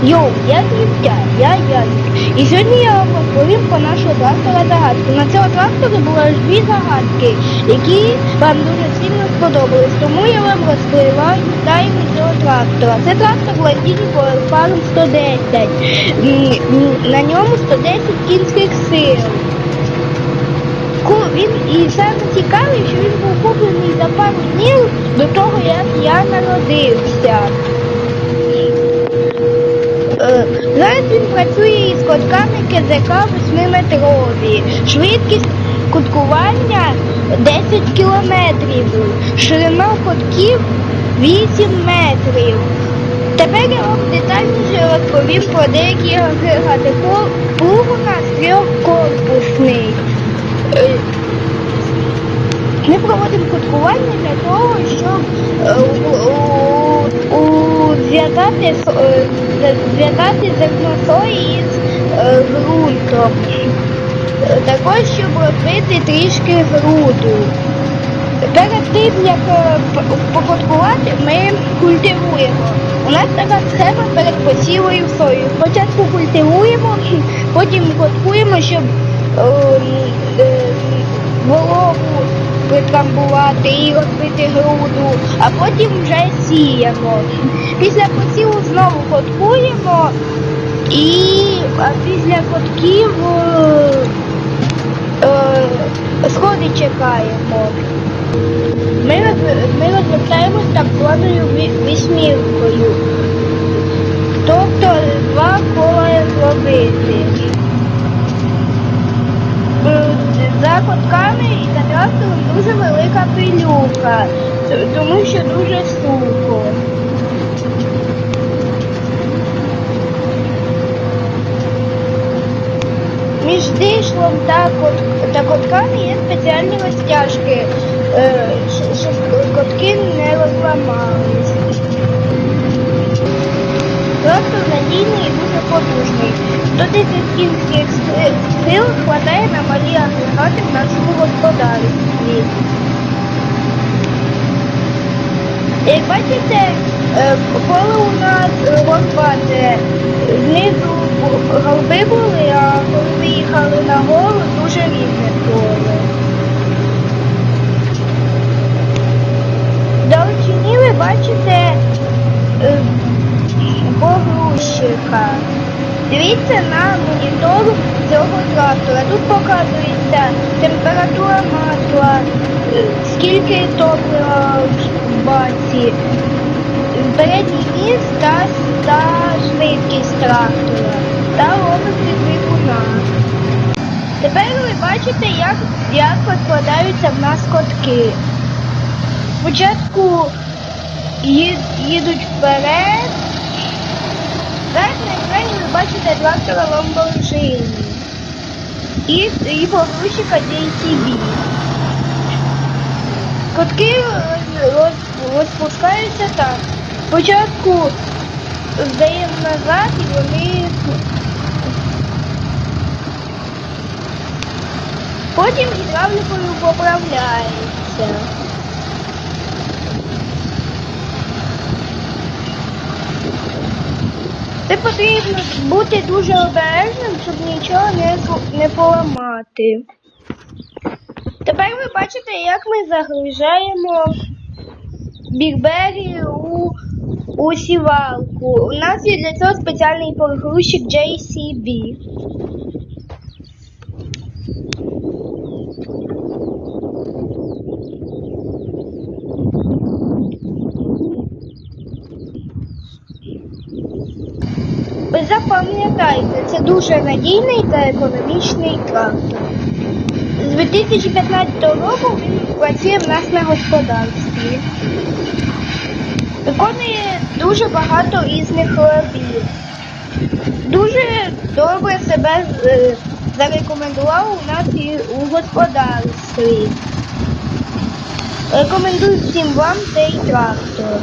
Йоу, я Кривтя, я Язик. І сьогодні я вам розповім про нашого трактора загадку. На цього трактора було аж дві загадки, які вам дуже сильно сподобались. Тому я вам розкриваю тайну цього трактора. Це трактор Ладіні Farm 110. М, м, На ньому 110 кінських сил. Він і саме цікаве, що він був куплений за пару днів до того, як я народився. Е, Зараз він працює із котками КЗК 8-метрові. Швидкість куткування 10 кілометрів. Ширина котків 8 метрів. Тепер я вам детальніше розповім про деякі агрегати. Пл- Плуг у нас трьохкорпусний. Е, Ми проводимо куткування для того, щоб е, зв'язати зв'язати зерно із е, ґрунтом. Е, Також, щоб розбити трішки груду. Перед тим, як е, покуткувати, ми культивуємо. У нас така схема перед посівою сою. Спочатку культивуємо, потім коткуємо, щоб е, е, притрамбувати і розбити груду, а потім вже сіємо. Після посіву знову коткуємо і після котків е, е, сходи чекаємо. Ми, ми розвертаємось так званою ві- Тобто два кола зробити. Е, За котками і за трактором дуже велика пилюка, тому що дуже сухо. Між дишлом та, кот, та котками є спеціальні розтяжки, е, щоб котки не розламались. Трактор надійний і дуже потужний. 110 кінських сил хватає на малі агрегати в нашому господарстві. Як бачите, е, поле у нас е, розбате. Знизу голуби були, а коли ми їхали на гору, дуже рівне поле. Вдалечині ви бачите е, погрузчика. Дивіться на монітор цього трактора. Тут показується температура масла, е, скільки топлива в баці, передній міст та, та швидкість трактора та розмір двигуна. Тепер ви бачите, як, як розкладаються в нас котки. Спочатку їдуть вперед. Зараз на екрані ви бачите трактора Lamborghini і, і погрузчика JCB. Котки роз- роз- розпускаються так. Спочатку здаємо назад і вони потім гідравлікою поправляється. Це потрібно бути дуже обережним, щоб нічого не, не поламати. Тепер ви бачите, як ми загружаємо бігбері у, у сівалку. У нас є для цього спеціальний погрузчик JCB. Ви запам'ятайте, це дуже надійний та економічний трактор. З 2015 року він працює в нас на господарстві. Виконує дуже багато різних робіт. Дуже добре себе е, зарекомендував у нас і у господарстві. Рекомендую всім вам цей трактор.